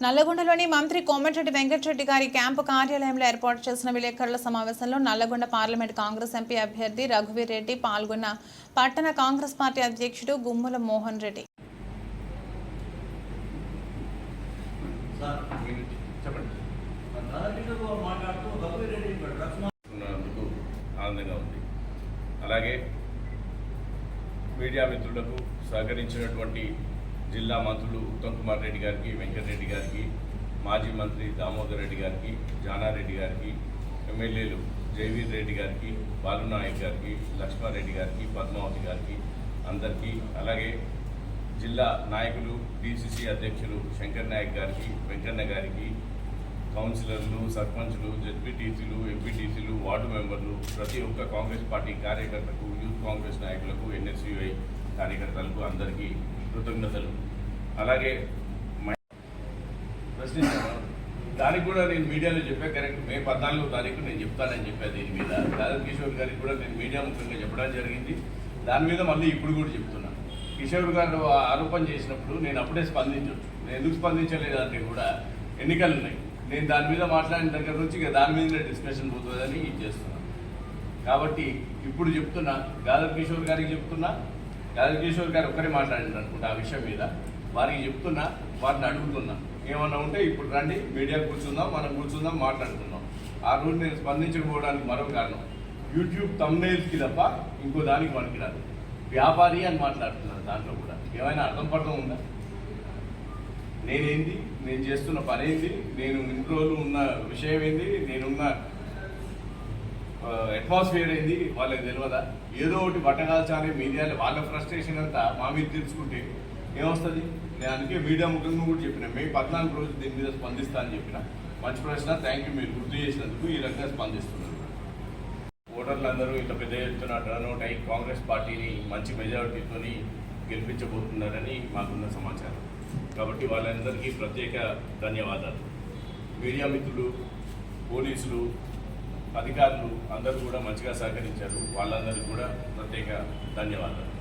నల్లగొండలోని మంత్రి కోమటిరెడ్డి వెంకటరెడ్డి గారి క్యాంపు కార్యాలయంలో ఏర్పాటు చేసిన విలేకరుల సమావేశంలో నల్లగొండ పార్లమెంట్ కాంగ్రెస్ ఎంపీ అభ్యర్థి రఘువీర్ రెడ్డి పాల్గొన్న పట్టణ కాంగ్రెస్ పార్టీ అధ్యక్షుడు గుమ్మల మోహన్ రెడ్డి. అలాగే మీడియా మిత్రులకు సహకరించినటువంటి జిల్లా మంత్రులు ఉత్తమ్ కుమార్ రెడ్డి గారికి వెంకటరెడ్డి గారికి మాజీ మంత్రి దామోదర్ రెడ్డి గారికి జానారెడ్డి గారికి ఎమ్మెల్యేలు జయవీర్ రెడ్డి గారికి బాలునాయక్ గారికి లక్ష్మారెడ్డి గారికి పద్మావతి గారికి అందరికీ అలాగే జిల్లా నాయకులు డిసిసి అధ్యక్షులు శంకర్ నాయక్ గారికి వెంకన్న గారికి కౌన్సిలర్లు సర్పంచ్లు జెడ్పీటీసీలు ఎంపీటీసీలు వార్డు మెంబర్లు ప్రతి ఒక్క కాంగ్రెస్ పార్టీ కార్యకర్తలకు యూత్ కాంగ్రెస్ నాయకులకు ఎన్ఎస్యుఐ కార్యకర్తలకు అందరికీ కృతజ్ఞతలు. అలాగే ప్రశ్నించాను దానికి కూడా నేను మీడియాలో చెప్పా కరెక్ట్. మే పద్నాలుగో తారీఖు నేను చెప్తానని చెప్పా దీని మీద. దాదా కిషోర్ గారికి కూడా నేను మీడియా ముఖ్యంగా చెప్పడం జరిగింది. దాని మీద మళ్ళీ ఇప్పుడు కూడా చెప్తున్నాను కిషోర్ గారు ఆరోపణ చేసినప్పుడు నేను అప్పుడే స్పందించవచ్చు నేను ఎందుకు స్పందించలేదంటే కూడా ఎన్నికలు ఉన్నాయి. నేను దాని మీద మాట్లాడిన దగ్గర నుంచి ఇక దాని మీద డిస్కషన్ పోతుందని ఇది చేస్తున్నాను కాబట్టి ఇప్పుడు చెప్తున్నా గాదర్ కిషోర్ గారికి చెప్తున్నా గాదర్ గారు ఒక్కరే మాట్లాడింది అనుకుంటా ఆ విషయం మీద. వారికి చెప్తున్నా వారిని అడుగుతున్నా. ఏమన్నా ఉంటే ఇప్పుడు రండి మీడియా కూర్చుందాం మనం కూర్చుందాం మాట్లాడుకుందాం. ఆ రోజు నేను స్పందించకపోవడానికి మరో కారణం. యూట్యూబ్ తమ్నేల్స్కి తప్ప ఇంకో దానికి పనికిరాదు వ్యాపారి అని మాట్లాడుతున్నారు దాంట్లో కూడా. ఏమైనా అర్థం పడడం ఉందా? నేనేంది? నేను చేస్తున్న పని ఏంది నేను ఇన్ని రోజులు ఉన్న విషయం ఏంది? నేనున్న అట్మాస్ఫియర్ ఏంది? వాళ్ళకి తెలియదా ఏదో ఒకటి బట్టగాల్చాలి మీడియాలో వాళ్ళ ఫ్రస్ట్రేషన్ అంతా మా మీద తెలుసుకుంటే ఏమొస్తుంది? నేను అందుకే మీడియా ముఖంగా కూడా చెప్పిన మే పద్నాలుగు రోజులు దీని మీద స్పందిస్తా అని చెప్పిన. మంచి ప్రశ్న థ్యాంక్ యూ మీరు గుర్తు చేసినందుకు ఈ రకంగా స్పందిస్తున్నారు ఓటర్లందరూ ఇంత పెద్ద ఎత్తున టర్నౌట్ అయి కాంగ్రెస్ పార్టీని మంచి మెజారిటీతో గెలిపించబోతున్నారని మాకున్న సమాచారం. కాబట్టి వాళ్ళందరికీ ప్రత్యేక ధన్యవాదాలు. మీడియా మిత్రులు పోలీసులు అధికారులు అందరూ కూడా మంచిగా సహకరించారు. వాళ్ళందరికీ కూడా ప్రత్యేక ధన్యవాదాలు.